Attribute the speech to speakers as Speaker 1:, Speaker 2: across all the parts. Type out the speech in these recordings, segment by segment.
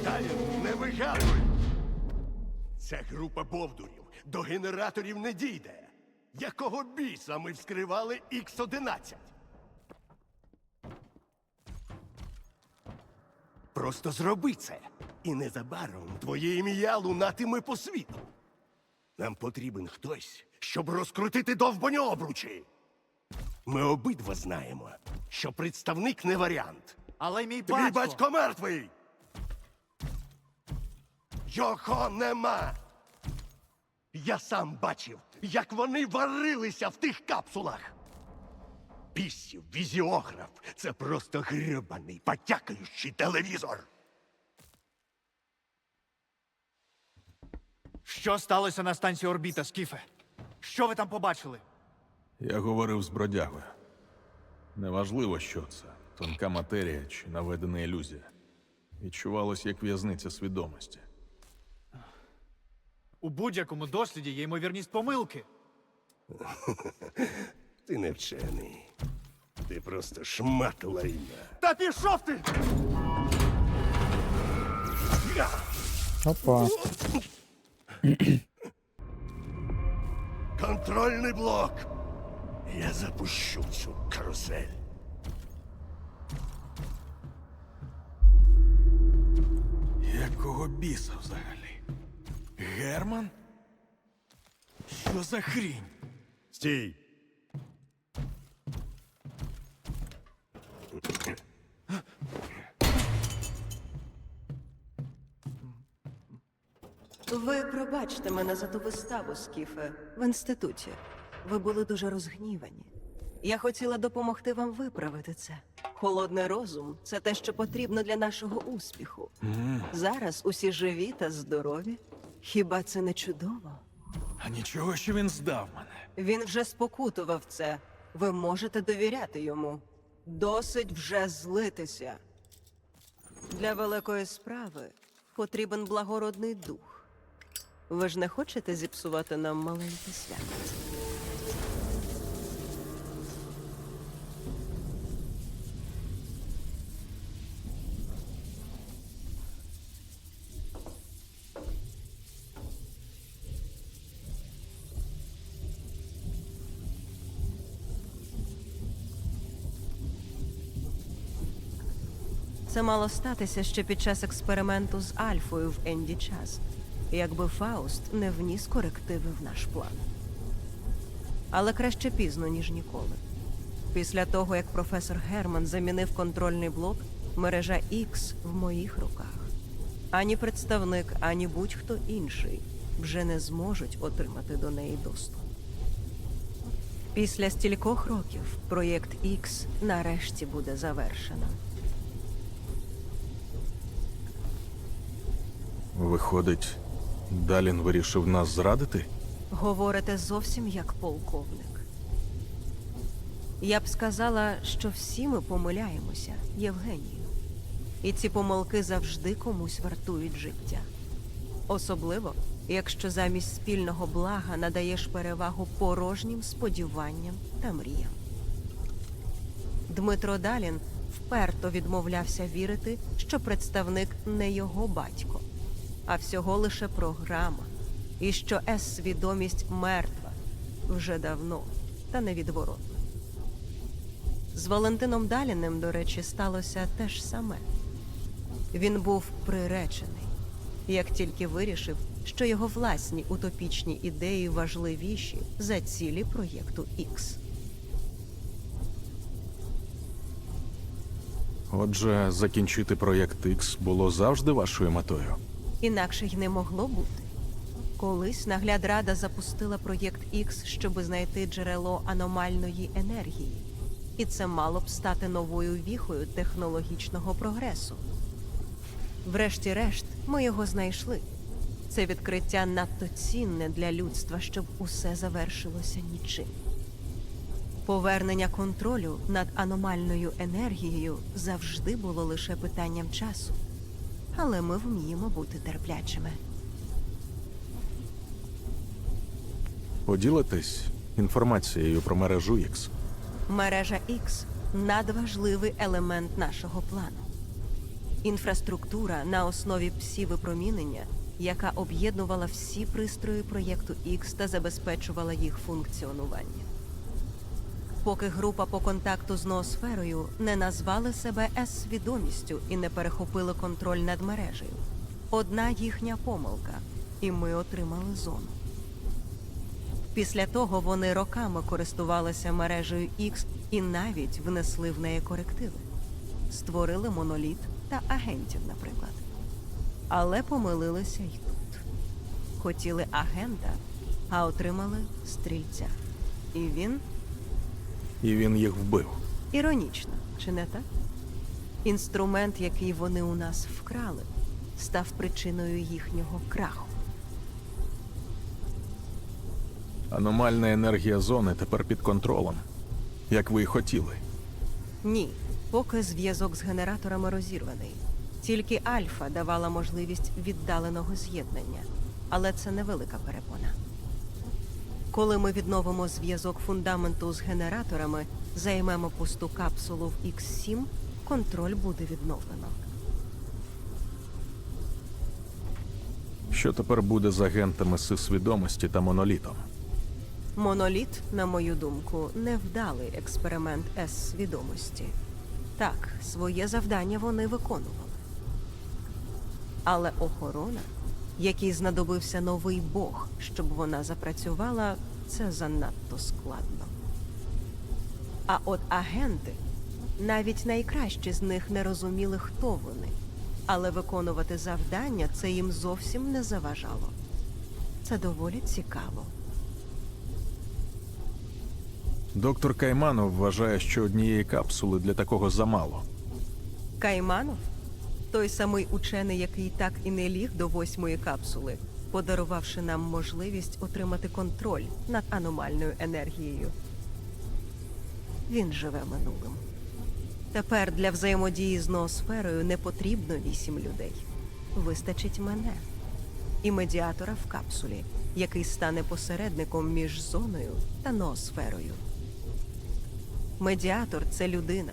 Speaker 1: Сталін, не вигадуй! Ця група бовдурів до генераторів не дійде. Якого біса ми вскривали Х-11? Просто зроби це. І незабаром твоє ім'я лунатиме по світу. Нам потрібен хтось, щоб розкрутити довбані обручі. Ми обидва знаємо, що представник не варіант.
Speaker 2: Але мій
Speaker 1: Твій
Speaker 2: батько...
Speaker 1: батько мертвий. Його нема. Я сам бачив, як вони варилися в тих капсулах. Пісів, візіограф це просто грибаний, потякаючий телевізор.
Speaker 2: Що сталося на станції орбіта, Скіфе? Що ви там побачили?
Speaker 3: Я говорив з бродягою. Неважливо, що це тонка матерія чи наведена ілюзія. Відчувалось як в'язниця свідомості.
Speaker 2: У будь-якому досліді є ймовірність помилки.
Speaker 1: Ти не вчений. Ти просто шмат лайна.
Speaker 2: Та пішов ти!
Speaker 4: Опа.
Speaker 1: Контрольний блок. Я запущу цю карусель.
Speaker 3: Якого біса взагалі? Герман? Що за хрінь?
Speaker 1: Стій.
Speaker 5: Ви пробачте мене за ту виставу, Скіфе, в інституті. Ви були дуже розгнівані. Я хотіла допомогти вам виправити це. Холодний розум це те, що потрібно для нашого успіху. Зараз усі живі та здорові. Хіба це не чудово?
Speaker 3: А нічого, що він здав мене.
Speaker 5: Він вже спокутував це. Ви можете довіряти йому. Досить вже злитися. Для великої справи потрібен благородний дух. Ви ж не хочете зіпсувати нам маленьке свято? Це мало статися ще під час експерименту з Альфою в Енді час, якби Фауст не вніс корективи в наш план. Але краще пізно, ніж ніколи. Після того, як професор Герман замінив контрольний блок, мережа X в моїх руках. Ані представник, ані будь-хто інший вже не зможуть отримати до неї доступ. Після стількох років проєкт X нарешті буде завершено.
Speaker 3: Виходить, Далін вирішив нас зрадити?
Speaker 5: Говорите зовсім як полковник. Я б сказала, що всі ми помиляємося, Євгенію. І ці помилки завжди комусь вартують життя. Особливо, якщо замість спільного блага надаєш перевагу порожнім сподіванням та мріям. Дмитро Далін вперто відмовлявся вірити, що представник не його батько, а всього лише програма, і що С-свідомість мертва вже давно та невідворотно. З Валентином Даліним, до речі, сталося те ж саме. Він був приречений, як тільки вирішив, що його власні утопічні ідеї важливіші за цілі проєкту X.
Speaker 3: Отже, закінчити проєкт X було завжди вашою метою.
Speaker 5: Інакше й не могло бути. Колись наглядрада запустила проєкт X, щоб знайти джерело аномальної енергії, і це мало б стати новою віхою технологічного прогресу. Врешті-решт, ми його знайшли. Це відкриття надто цінне для людства, щоб усе завершилося нічим. Повернення контролю над аномальною енергією завжди було лише питанням часу, але ми вміємо бути терплячими.
Speaker 3: Поділитесь інформацією про мережу X.
Speaker 5: Мережа X надважливий елемент нашого плану. Інфраструктура на основі псі-випромінення, яка об'єднувала всі пристрої проєкту X та забезпечувала їх функціонування. Поки група по контакту з ноосферою не назвали себе С-свідомістю і не перехопили контроль над мережею. Одна їхня помилка, і ми отримали зону. Після того вони роками користувалися мережею X і навіть внесли в неї корективи. Створили моноліт та агентів, наприклад. Але помилилися й тут. Хотіли агента, а отримали стрільця. І він
Speaker 3: І він їх вбив.
Speaker 5: Іронічно, чи не так? Інструмент, який вони у нас вкрали, став причиною їхнього краху.
Speaker 3: Аномальна енергія зони тепер під контролем, як ви й хотіли.
Speaker 5: Ні, поки зв'язок з генераторами розірваний. Тільки Альфа давала можливість віддаленого з'єднання, але це невелика перепона. Коли ми відновимо зв'язок фундаменту з генераторами, займемо пусту капсулу в X7, контроль буде відновлено.
Speaker 3: Що тепер буде з агентами свідомості та монолітом?
Speaker 5: Моноліт, на мою думку, невдалий експеримент С-свідомості. Так, своє завдання вони виконували. Але охорона, якій знадобився новий Бог, щоб вона запрацювала, це занадто складно. А от агенти, навіть найкращі з них не розуміли, хто вони, але виконувати завдання це їм зовсім не заважало. Це доволі цікаво.
Speaker 3: Доктор Кайманов вважає, що однієї капсули для такого замало.
Speaker 5: Кайманов, той самий учений, який так і не ліг до восьмої капсули, подарувавши нам можливість отримати контроль над аномальною енергією. Він живе минулим. Тепер для взаємодії з ноосферою не потрібно вісім людей. Вистачить мене і медіатора в капсулі, який стане посередником між зоною та ноосферою. Медіатор це людина,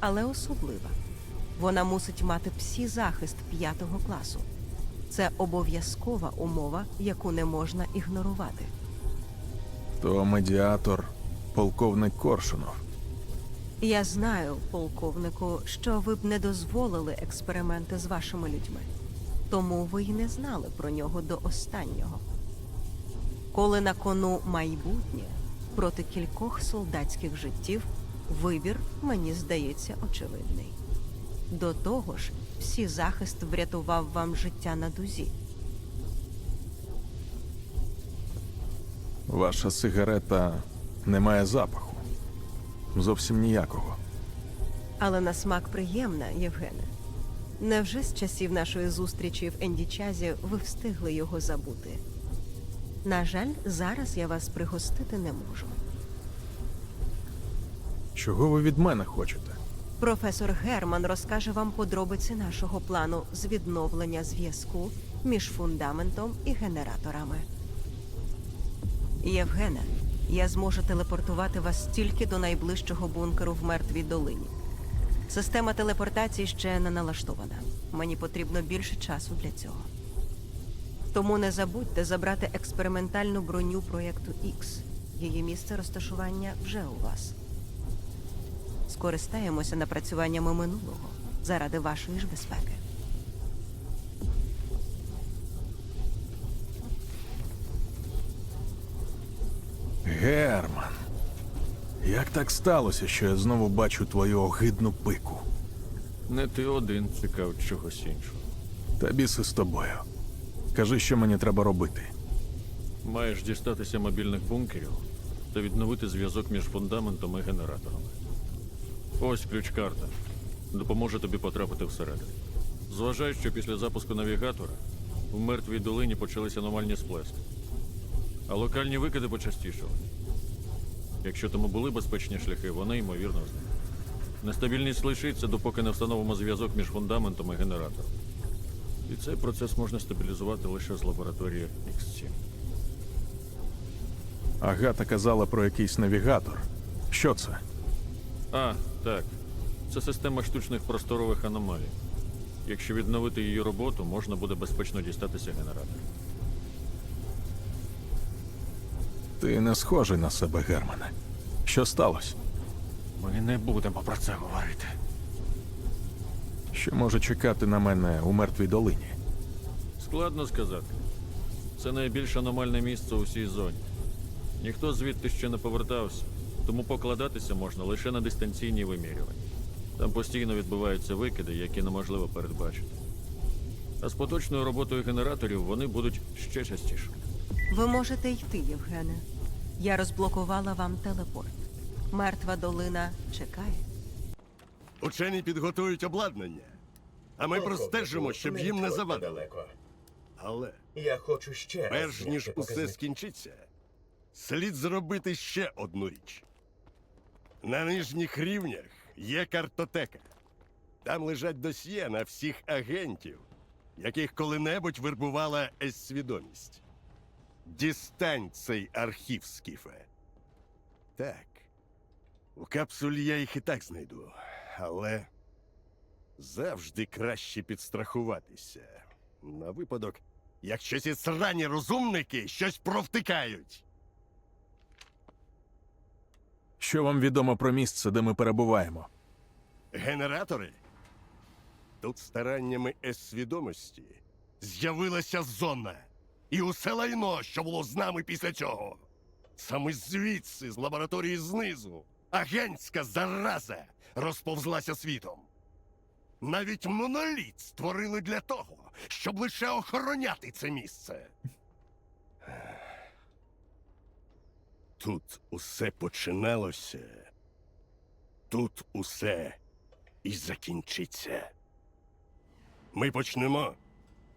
Speaker 5: але особлива. Вона мусить мати псі-захист п'ятого класу. Це обов'язкова умова, яку не можна ігнорувати.
Speaker 3: То медіатор полковник Коршунов.
Speaker 5: Я знаю, полковнику, що ви б не дозволили експерименти з вашими людьми. Тому ви й не знали про нього до останнього. Коли на кону майбутнє проти кількох солдатських життів, вибір, мені здається, очевидний. До того ж, всі захист врятував вам життя на дузі.
Speaker 3: Ваша сигарета не має запаху. Зовсім ніякого.
Speaker 5: Але на смак приємна, Євгене. Невже з часів нашої зустрічі в Ендічазі ви встигли його забути? На жаль, зараз я вас пригостити не можу.
Speaker 3: Чого ви від мене хочете?
Speaker 5: Професор Герман розкаже вам подробиці нашого плану з відновлення зв'язку між фундаментом і генераторами. Євгене, я зможу телепортувати вас тільки до найближчого бункеру в мертвій долині. Система телепортації ще не налаштована. Мені потрібно більше часу для цього. Тому не забудьте забрати експериментальну броню проєкту X. Її місце розташування вже у вас. Скористаємося напрацюваннями минулого заради вашої ж безпеки.
Speaker 3: Герман. Як так сталося, що я знову бачу твою огидну пику?
Speaker 4: Не ти один чекав чогось іншого.
Speaker 3: Та біси з тобою. Кажи, що мені треба робити.
Speaker 4: Маєш дістатися мобільних бункерів та відновити зв'язок між фундаментом і генераторами. Ось ключ-карта. Допоможе тобі потрапити всередину. Зважай, що після запуску навігатора в мертвій долині почались аномальні сплески. А локальні викиди почастішали. Якщо тому були безпечні шляхи, вони ймовірно зникли. Нестабільність лишиться, допоки не встановимо зв'язок між фундаментом і генератором. І цей процес можна стабілізувати лише з лабораторії X7.
Speaker 3: Агата казала про якийсь навігатор. Що це?
Speaker 4: А, так. Це система штучних просторових аномалій. Якщо відновити її роботу, можна буде безпечно дістатися генератора.
Speaker 3: Ти не схожий на себе, Германе. Що сталося?
Speaker 4: Ми не будемо про це говорити.
Speaker 3: Що може чекати на мене у мертвій долині?
Speaker 4: Складно сказати. Це найбільш аномальне місце у всій зоні. Ніхто звідти ще не повертався, тому покладатися можна лише на дистанційні вимірювання. Там постійно відбуваються викиди, які неможливо передбачити. А з поточною роботою генераторів вони будуть ще частіше.
Speaker 5: Ви можете йти, Євгене. Я розблокувала вам телепорт. Мертва долина чекає.
Speaker 1: Учені підготують обладнання, а ми простежимо, щоб їм не завадили.
Speaker 6: Далеко.
Speaker 1: Але
Speaker 6: Я хочу ще раз
Speaker 1: перш
Speaker 6: зняти
Speaker 1: ніж усе скінчиться, слід зробити ще одну річ. На нижніх рівнях є картотека. Там лежать досьє на всіх агентів, яких коли-небудь вербувала Ес-свідомість. Дістань цей архів, Скіфе. Так. У капсулі я їх і так знайду, але завжди краще підстрахуватися. На випадок, якщо ці срані розумники щось провтикають.
Speaker 3: Що вам відомо про місце, де ми перебуваємо?
Speaker 1: Генератори? Тут стараннями Ес-свідомості з'явилася зона. І усе лайно, що було з нами після цього. Саме звідси, з лабораторії знизу, агентська зараза розповзлася світом. Навіть моноліт створили для того, щоб лише охороняти це місце. Тут усе починалося. Тут усе і закінчиться. Ми почнемо,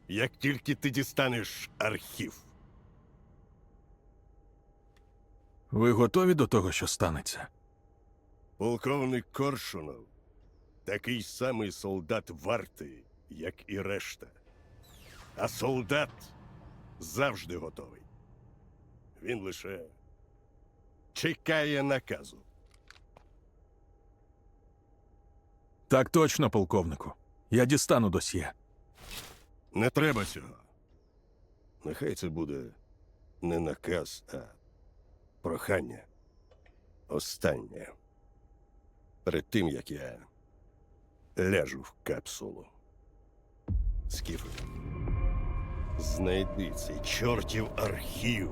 Speaker 1: як тільки ти дістанеш архів.
Speaker 3: Ви готові до того, що станеться?
Speaker 1: Полковник Коршунов такий самий солдат варти, як і решта. А солдат завжди готовий. Він лише чекає наказу.
Speaker 3: Так точно, полковнику. Я дістану досьє.
Speaker 1: Не треба цього. Нехай це буде не наказ, а прохання. Останнє. Перед тим, як я ляжу в капсулу. Скіфе, знайди цей чортів архів.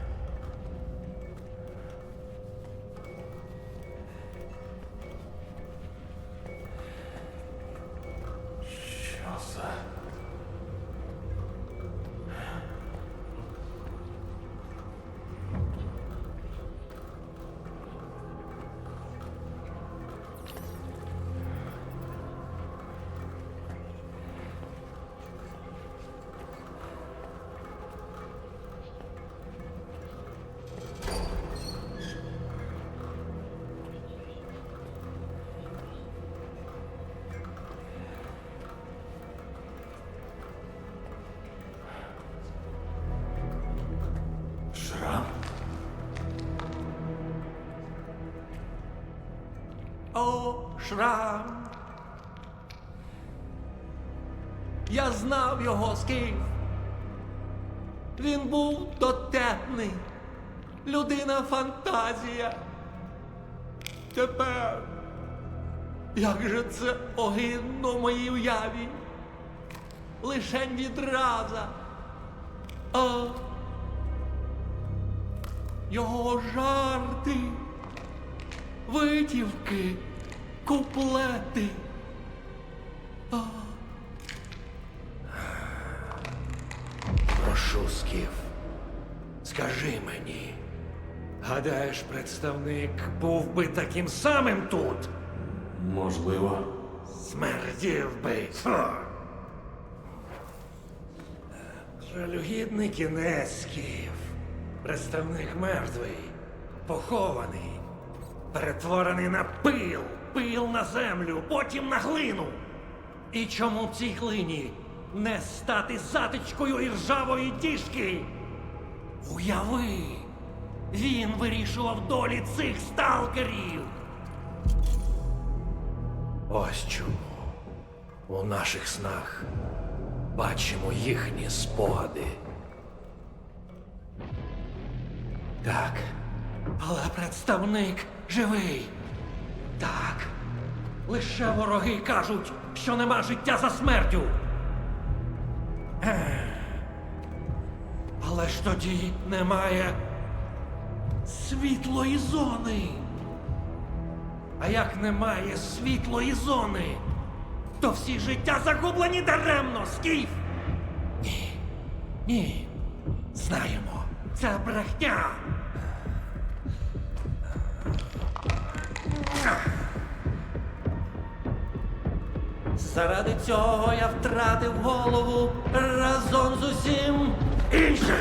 Speaker 3: шрам.
Speaker 7: Я знав його скіф. Він був дотепний. Людина фантазія. Тепер. Як же це огидно в моїй уяві? Лишень відраза. А його жарти витівки, куплети. Прошу, Скіф, скажи мені. Гадаєш, представник був би таким самим тут?
Speaker 3: Можливо.
Speaker 7: Смердів би. Ха. Жалюгідний кінець, Скіф. Представник мертвий, похований, перетворений на пил, пил на землю, потім на глину. І чому в цій глині не стати затичкою іржавої діжки? Уяви, він вирішував долі цих сталкерів. Ось чому у наших снах бачимо їхні спогади. Так, але представник живий. Так. Лише вороги кажуть, що нема життя за смертю. Але ж тоді немає світлої зони. А як немає світлої зони, то всі життя загублені даремно, скіф. Ні. Ні. Знаємо. Це брехня. Заради цього я втратив голову разом з усім іншим.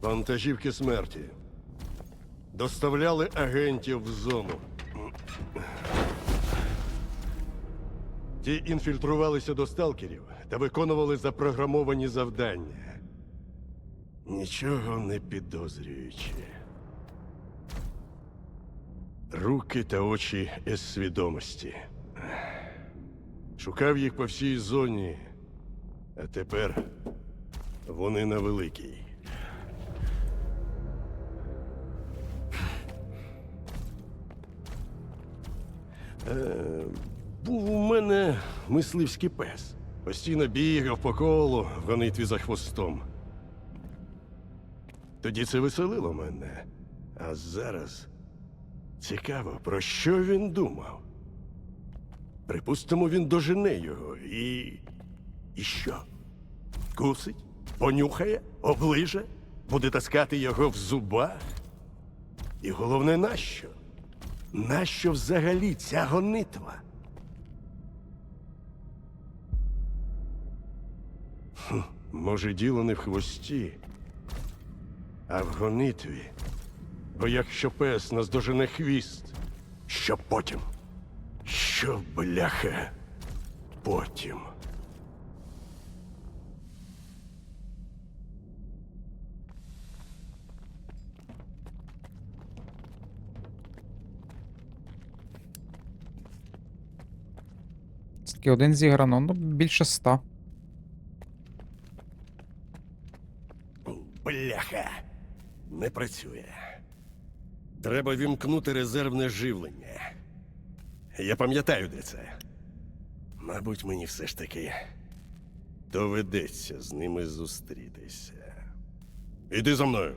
Speaker 1: Вантажівки смерті. Доставляли агентів в зону. Ті інфільтрувалися до сталкерів та виконували запрограмовані завдання. Нічого не підозрюючи. Руки та очі із свідомості. Шукав їх по всій зоні, а тепер вони на великій. Був у мене мисливський пес. Постійно бігав по колу в гонитві за хвостом. Тоді це веселило мене. А зараз цікаво, про що він думав. Припустимо, він дожене його і. І що? Кусить, понюхає, оближе, буде таскати його в зубах. І головне, нащо? Нащо взагалі ця гонитва? Хм, може, діло не в хвості, а в гонитві. Бо якщо пес наздожене хвіст, що потім? Що, бляха, потім?
Speaker 6: Один зіграно, ну більше ста.
Speaker 1: Бляха! Не працює. Треба вімкнути резервне живлення. Я пам'ятаю, де це. Мабуть, мені все ж таки доведеться з ними зустрітися. Іди за мною.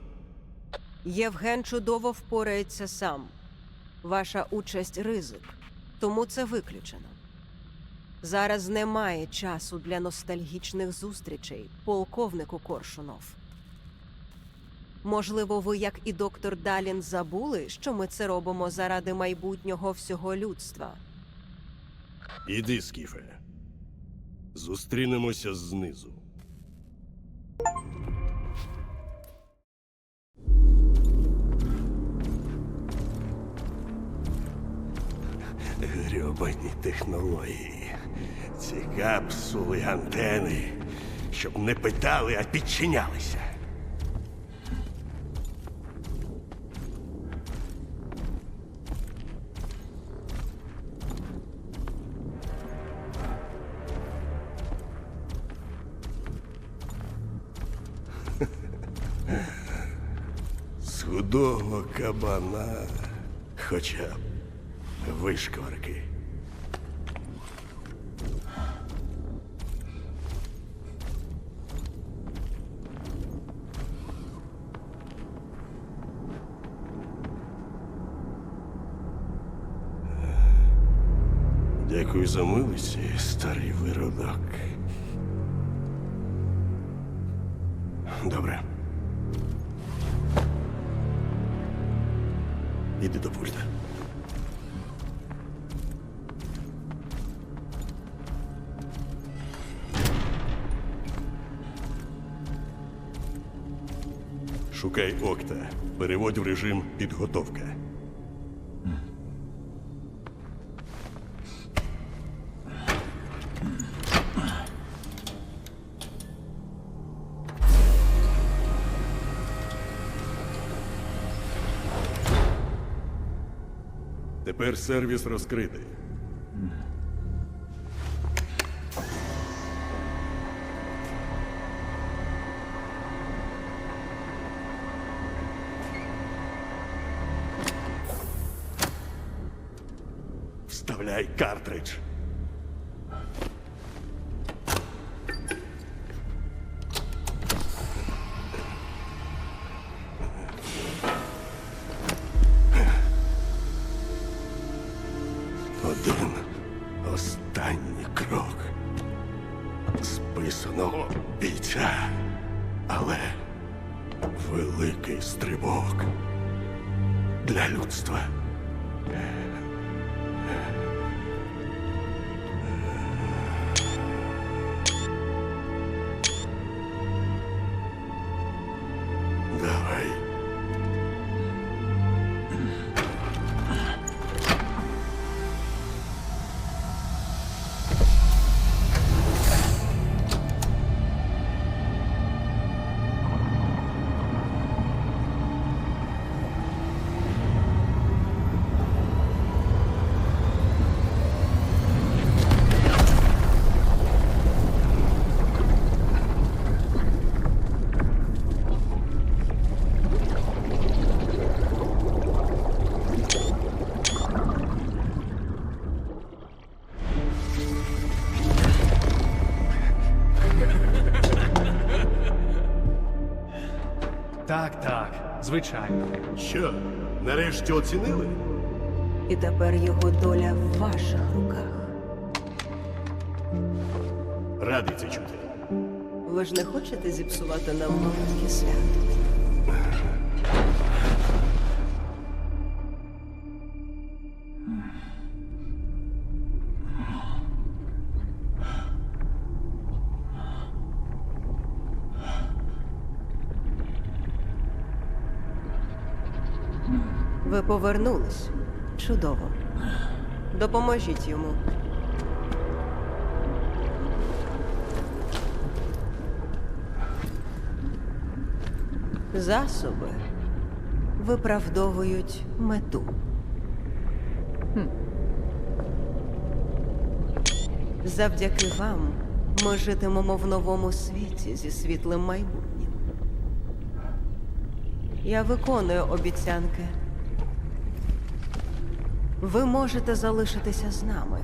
Speaker 5: Євген чудово впорається сам. Ваша участь ризик, тому це виключено. Зараз немає часу для ностальгічних зустрічей, полковнику Коршунов. Можливо, ви, як і доктор Далін, забули, що ми це робимо заради майбутнього всього людства.
Speaker 1: Іди, Скіфе. Зустрінемося знизу. Грьобані технології. Ці капсули, антени, щоб не питали, а підчинялися. Худого кабана, хоча б вишкварки. Дякую за милості, старий виродок. Шукай окта. Переводь в режим підготовка.
Speaker 8: Тепер сервіс розкритий.
Speaker 1: Один останній крок списаного бійця, але великий стрибок для людства.
Speaker 2: Звичайно.
Speaker 1: Що, нарешті оцінили?
Speaker 5: І тепер його доля в ваших руках.
Speaker 1: Радий це чути.
Speaker 5: Ви ж не хочете зіпсувати нам маленьке свято? Ви повернулись. Чудово. Допоможіть йому. Засоби виправдовують мету. Завдяки вам ми житимемо в новому світі зі світлим майбутнім. Я виконую обіцянки. Ви можете залишитися з нами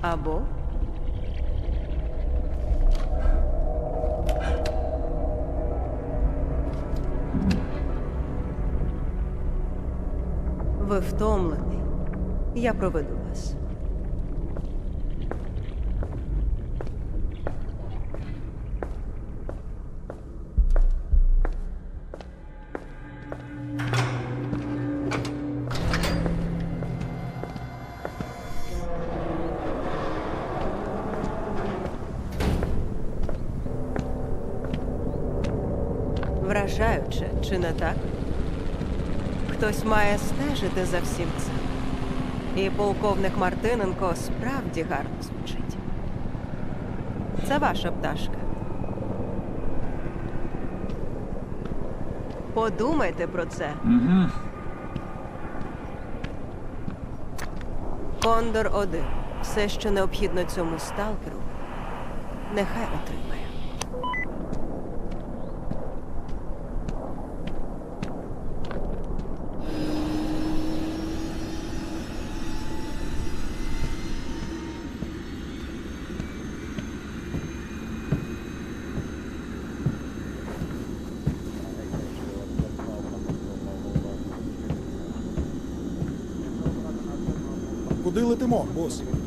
Speaker 5: або ви втомлений. Я проведу вас. Не так? Хтось має стежити за всім цим. І полковник Мартиненко справді гарно звучить. Це ваша пташка. Подумайте про це. Угу. Кондор 1. Все, що необхідно цьому сталкеру, нехай отримає.
Speaker 3: も。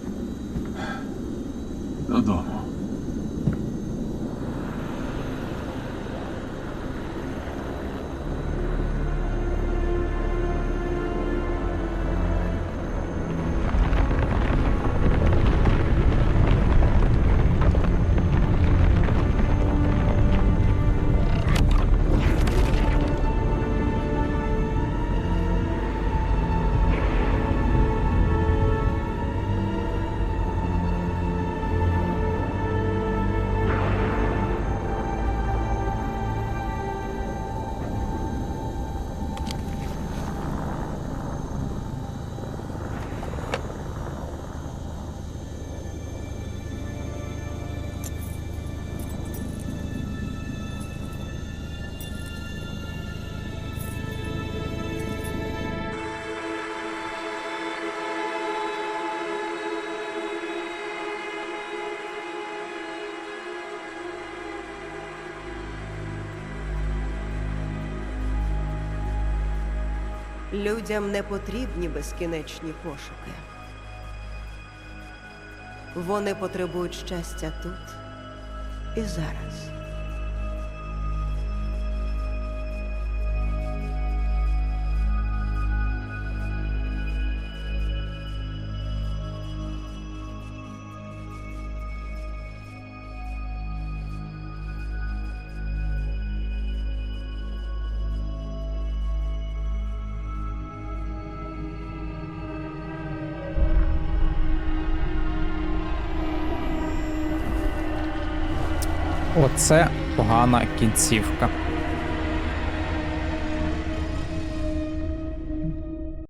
Speaker 5: Людям не потрібні безкінечні пошуки. Вони потребують щастя тут і зараз.
Speaker 6: Оце погана кінцівка.